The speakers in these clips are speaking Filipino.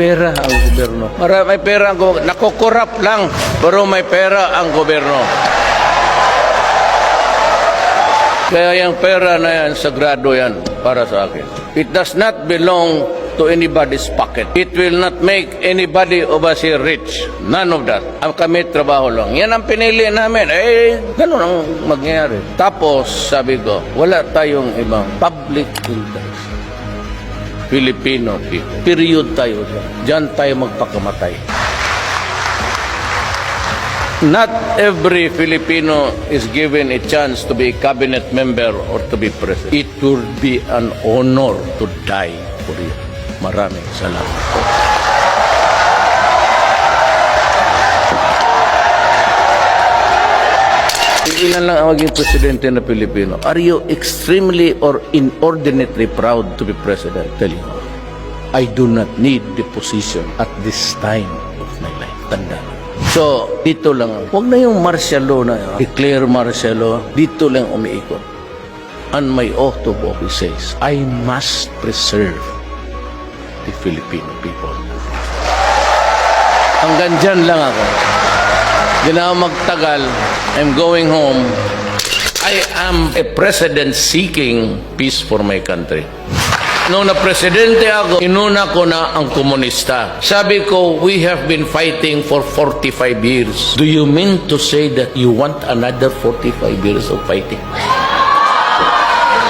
pera ang gobyerno. Mara, may pera ang gobyerno. Nakukurap lang, pero may pera ang gobyerno. Kaya yung pera na yan, sagrado yan para sa akin. It does not belong to anybody's pocket. It will not make anybody of us here rich. None of that. Ang kami trabaho lang. Yan ang pinili namin. Eh, ganun ang mangyayari. Tapos, sabi ko, wala tayong ibang public interest. Filipino people. Period tayo dyan. Diyan tayo magpakamatay. Not every Filipino is given a chance to be a cabinet member or to be president. It would be an honor to die for you. Maraming salamat po. Ilan lang ang maging presidente na Pilipino. Are you extremely or inordinately proud to be president? Tell you, I do not need the position at this time of my life. Tanda. So, dito lang. Huwag na yung martial law na yun. declare martial law. Dito lang umiikot. And my oath of office says, I must preserve the Filipino people. Hanggang dyan lang ako. Di na magtagal. I'm going home. I am a president seeking peace for my country. Nung na-presidente ako, inuna ko na ang komunista. Sabi ko, we have been fighting for 45 years. Do you mean to say that you want another 45 years of fighting?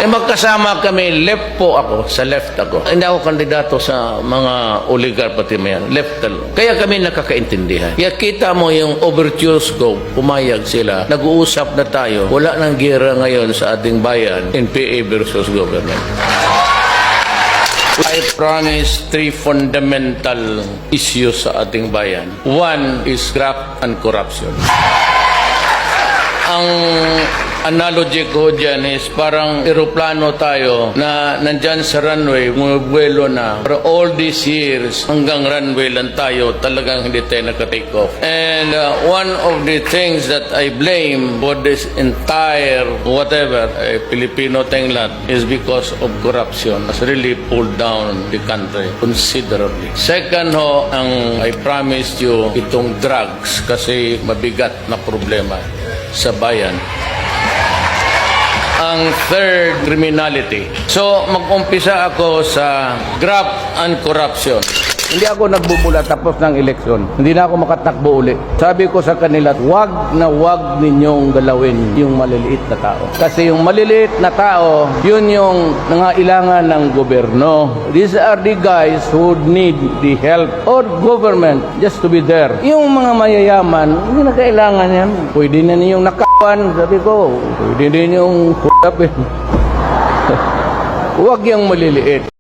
Eh magkasama kami, left po ako, sa left ako. Hindi ako kandidato sa mga oligarch pati mayan, left talaga. Kaya kami nakakaintindihan. Kaya kita mo yung overtures ko, pumayag sila, nag-uusap na tayo, wala nang gera ngayon sa ating bayan, NPA versus government. I promise three fundamental issues sa ating bayan. One is graft and corruption. Ang analogy ko dyan is parang eroplano tayo na nandyan sa runway, bumubuelo na. For all these years, hanggang runway lang tayo, talagang hindi tayo nakatake off. And uh, one of the things that I blame for this entire whatever, eh, Filipino thing lahat, is because of corruption. Has really pulled down the country considerably. Second ho, ang I promised you, itong drugs kasi mabigat na problema sa bayan. Ang third, criminality. So, mag-umpisa ako sa graft and corruption. Hindi ako nagbubula tapos ng eleksyon. Hindi na ako makatakbo uli. Sabi ko sa kanila, wag na wag ninyong galawin yung maliliit na tao. Kasi yung maliliit na tao, yun yung nangailangan ng gobyerno. These are the guys who need the help or government just to be there. Yung mga mayayaman, hindi na kailangan yan. Pwede na ninyong nakawan. Sabi ko, pwede din yung eh. Huwag yung maliliit.